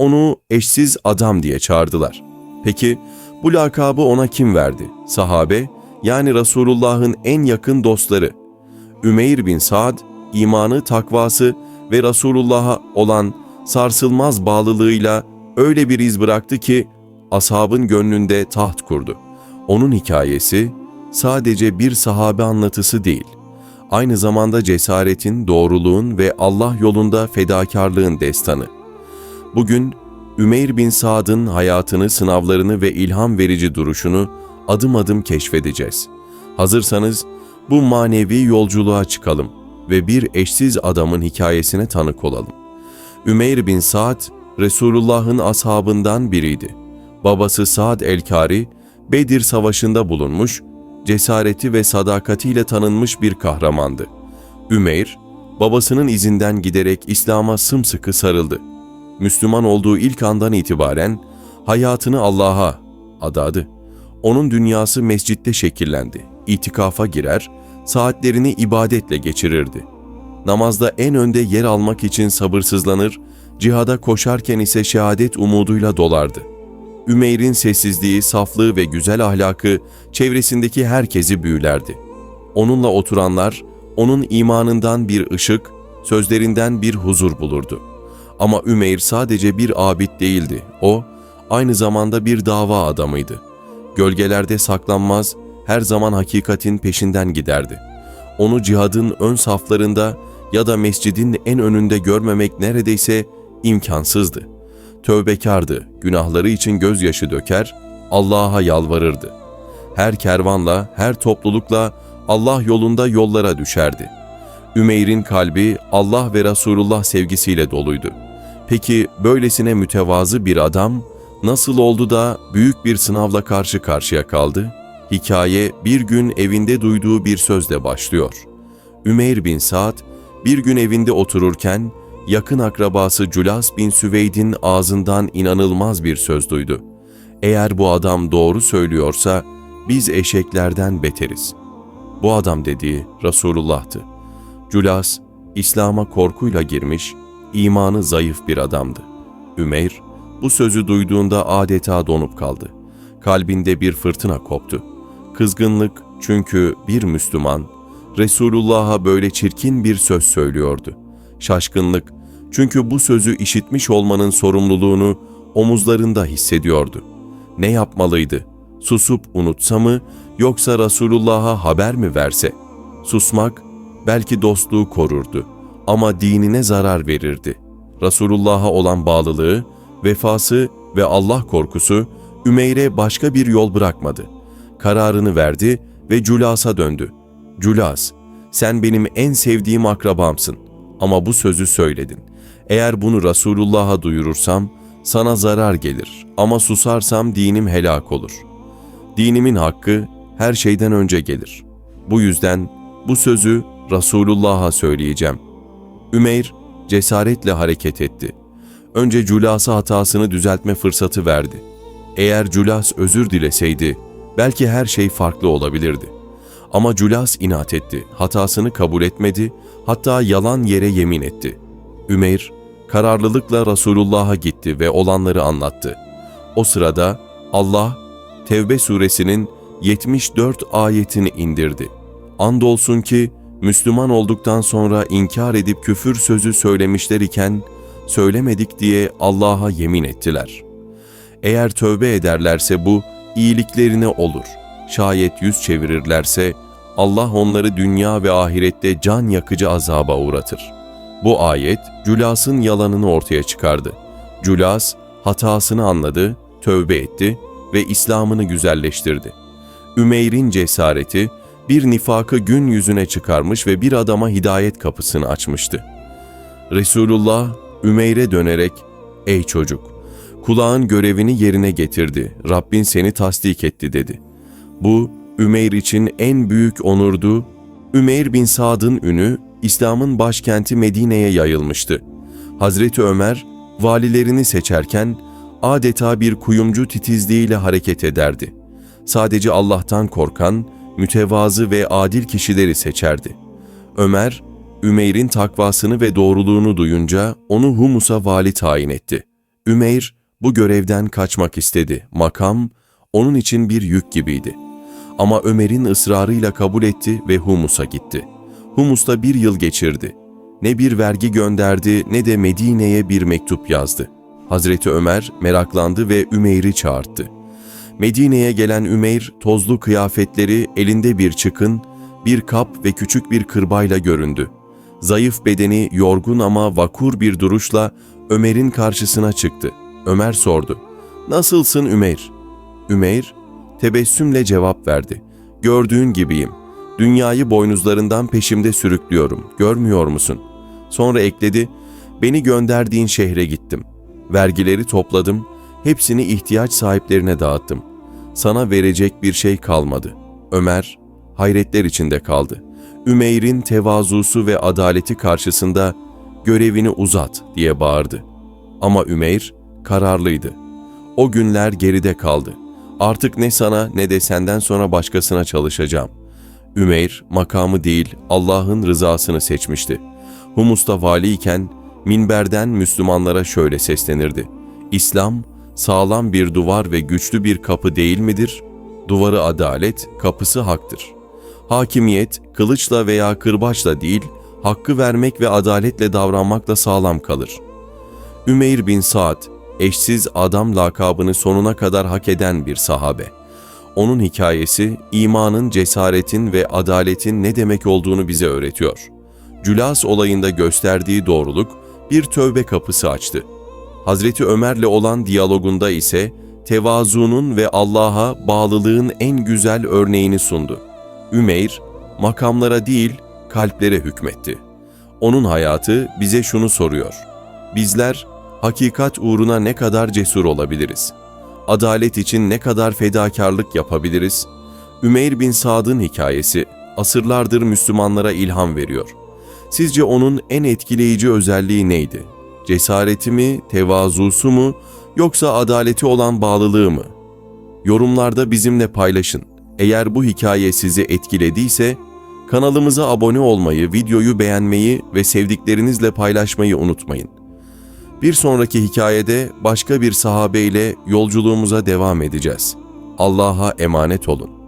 Onu eşsiz adam diye çağırdılar. Peki bu lakabı ona kim verdi? Sahabe yani Resulullah'ın en yakın dostları. Ümeyr bin Saad, imanı, takvası ve Resulullah'a olan sarsılmaz bağlılığıyla öyle bir iz bıraktı ki ashabın gönlünde taht kurdu. Onun hikayesi sadece bir sahabe anlatısı değil, aynı zamanda cesaretin, doğruluğun ve Allah yolunda fedakarlığın destanı. Bugün Ümeyr bin Saad'ın hayatını, sınavlarını ve ilham verici duruşunu adım adım keşfedeceğiz. Hazırsanız bu manevi yolculuğa çıkalım ve bir eşsiz adamın hikayesine tanık olalım. Ümeyr bin Saad, Resulullah'ın ashabından biriydi. Babası Saad el-Kari, Bedir Savaşı'nda bulunmuş, cesareti ve sadakatiyle tanınmış bir kahramandı. Ümeyr, babasının izinden giderek İslam'a sımsıkı sarıldı. Müslüman olduğu ilk andan itibaren hayatını Allah'a adadı. Onun dünyası mescitte şekillendi. İtikafa girer, saatlerini ibadetle geçirirdi. Namazda en önde yer almak için sabırsızlanır, cihada koşarken ise şehadet umuduyla dolardı. Ümeyr'in sessizliği, saflığı ve güzel ahlakı çevresindeki herkesi büyülerdi. Onunla oturanlar, onun imanından bir ışık, sözlerinden bir huzur bulurdu. Ama Ümeyr sadece bir abid değildi. O, aynı zamanda bir dava adamıydı. Gölgelerde saklanmaz, her zaman hakikatin peşinden giderdi. Onu cihadın ön saflarında ya da mescidin en önünde görmemek neredeyse imkansızdı. Tövbekardı, günahları için gözyaşı döker, Allah'a yalvarırdı. Her kervanla, her toplulukla Allah yolunda yollara düşerdi. Ümeyr'in kalbi Allah ve Resulullah sevgisiyle doluydu. Peki böylesine mütevazı bir adam nasıl oldu da büyük bir sınavla karşı karşıya kaldı? Hikaye bir gün evinde duyduğu bir sözle başlıyor. Ümeyr bin Sa'd bir gün evinde otururken yakın akrabası Culas bin Süveyd'in ağzından inanılmaz bir söz duydu. Eğer bu adam doğru söylüyorsa biz eşeklerden beteriz. Bu adam dediği Resulullah'tı. Culas, İslam'a korkuyla girmiş, imanı zayıf bir adamdı. Ümeyr, bu sözü duyduğunda adeta donup kaldı. Kalbinde bir fırtına koptu. Kızgınlık çünkü bir Müslüman, Resulullah'a böyle çirkin bir söz söylüyordu. Şaşkınlık çünkü bu sözü işitmiş olmanın sorumluluğunu omuzlarında hissediyordu. Ne yapmalıydı? Susup unutsa mı yoksa Resulullah'a haber mi verse? Susmak belki dostluğu korurdu ama dinine zarar verirdi. Resulullah'a olan bağlılığı, vefası ve Allah korkusu Ümeyr'e başka bir yol bırakmadı. Kararını verdi ve Culas'a döndü. Culas, sen benim en sevdiğim akrabamsın ama bu sözü söyledin. Eğer bunu Resulullah'a duyurursam sana zarar gelir ama susarsam dinim helak olur. Dinimin hakkı her şeyden önce gelir. Bu yüzden bu sözü Resulullah'a söyleyeceğim. Ümeyr cesaretle hareket etti. Önce Culas'a hatasını düzeltme fırsatı verdi. Eğer Culas özür dileseydi belki her şey farklı olabilirdi. Ama Culas inat etti, hatasını kabul etmedi, hatta yalan yere yemin etti. Ümeyr kararlılıkla Resulullah'a gitti ve olanları anlattı. O sırada Allah Tevbe suresinin 74 ayetini indirdi. Andolsun ki Müslüman olduktan sonra inkar edip küfür sözü söylemişler iken söylemedik diye Allah'a yemin ettiler. Eğer tövbe ederlerse bu iyiliklerine olur. Şayet yüz çevirirlerse Allah onları dünya ve ahirette can yakıcı azaba uğratır. Bu ayet Culas'ın yalanını ortaya çıkardı. Culas hatasını anladı, tövbe etti ve İslam'ını güzelleştirdi. Ümeyr'in cesareti bir nifakı gün yüzüne çıkarmış ve bir adama hidayet kapısını açmıştı. Resulullah Ümeyr'e dönerek, ''Ey çocuk, kulağın görevini yerine getirdi, Rabbin seni tasdik etti.'' dedi. Bu, Ümeyr için en büyük onurdu. Ümeyr bin Sad'ın ünü, İslam'ın başkenti Medine'ye yayılmıştı. Hazreti Ömer, valilerini seçerken, adeta bir kuyumcu titizliğiyle hareket ederdi. Sadece Allah'tan korkan, mütevazı ve adil kişileri seçerdi. Ömer, Ümeyr'in takvasını ve doğruluğunu duyunca onu Humus'a vali tayin etti. Ümeyr bu görevden kaçmak istedi. Makam onun için bir yük gibiydi. Ama Ömer'in ısrarıyla kabul etti ve Humus'a gitti. Humus'ta bir yıl geçirdi. Ne bir vergi gönderdi ne de Medine'ye bir mektup yazdı. Hazreti Ömer meraklandı ve Ümeyr'i çağırdı. Medine'ye gelen Ümeyr tozlu kıyafetleri elinde bir çıkın, bir kap ve küçük bir kırbayla göründü. Zayıf bedeni yorgun ama vakur bir duruşla Ömer'in karşısına çıktı. Ömer sordu. Nasılsın Ümeyr? Ümeyr tebessümle cevap verdi. Gördüğün gibiyim. Dünyayı boynuzlarından peşimde sürüklüyorum. Görmüyor musun? Sonra ekledi. Beni gönderdiğin şehre gittim. Vergileri topladım. Hepsini ihtiyaç sahiplerine dağıttım. Sana verecek bir şey kalmadı. Ömer hayretler içinde kaldı. Ümeyr'in tevazusu ve adaleti karşısında görevini uzat diye bağırdı. Ama Ümeyr kararlıydı. O günler geride kaldı. Artık ne sana ne de senden sonra başkasına çalışacağım. Ümeyr makamı değil Allah'ın rızasını seçmişti. Humus'ta valiyken minberden Müslümanlara şöyle seslenirdi. İslam sağlam bir duvar ve güçlü bir kapı değil midir? Duvarı adalet, kapısı haktır. Hakimiyet kılıçla veya kırbaçla değil, hakkı vermek ve adaletle davranmakla sağlam kalır. Ümeyr bin Saad, eşsiz adam lakabını sonuna kadar hak eden bir sahabe. Onun hikayesi, imanın, cesaretin ve adaletin ne demek olduğunu bize öğretiyor. Cülas olayında gösterdiği doğruluk bir tövbe kapısı açtı. Hazreti Ömer'le olan diyalogunda ise tevazunun ve Allah'a bağlılığın en güzel örneğini sundu. Ümeyr, makamlara değil kalplere hükmetti. Onun hayatı bize şunu soruyor. Bizler hakikat uğruna ne kadar cesur olabiliriz? Adalet için ne kadar fedakarlık yapabiliriz? Ümeyr bin Sad'ın hikayesi asırlardır Müslümanlara ilham veriyor. Sizce onun en etkileyici özelliği neydi? Cesareti mi, tevazusu mu, yoksa adaleti olan bağlılığı mı? Yorumlarda bizimle paylaşın. Eğer bu hikaye sizi etkilediyse kanalımıza abone olmayı, videoyu beğenmeyi ve sevdiklerinizle paylaşmayı unutmayın. Bir sonraki hikayede başka bir sahabeyle yolculuğumuza devam edeceğiz. Allah'a emanet olun.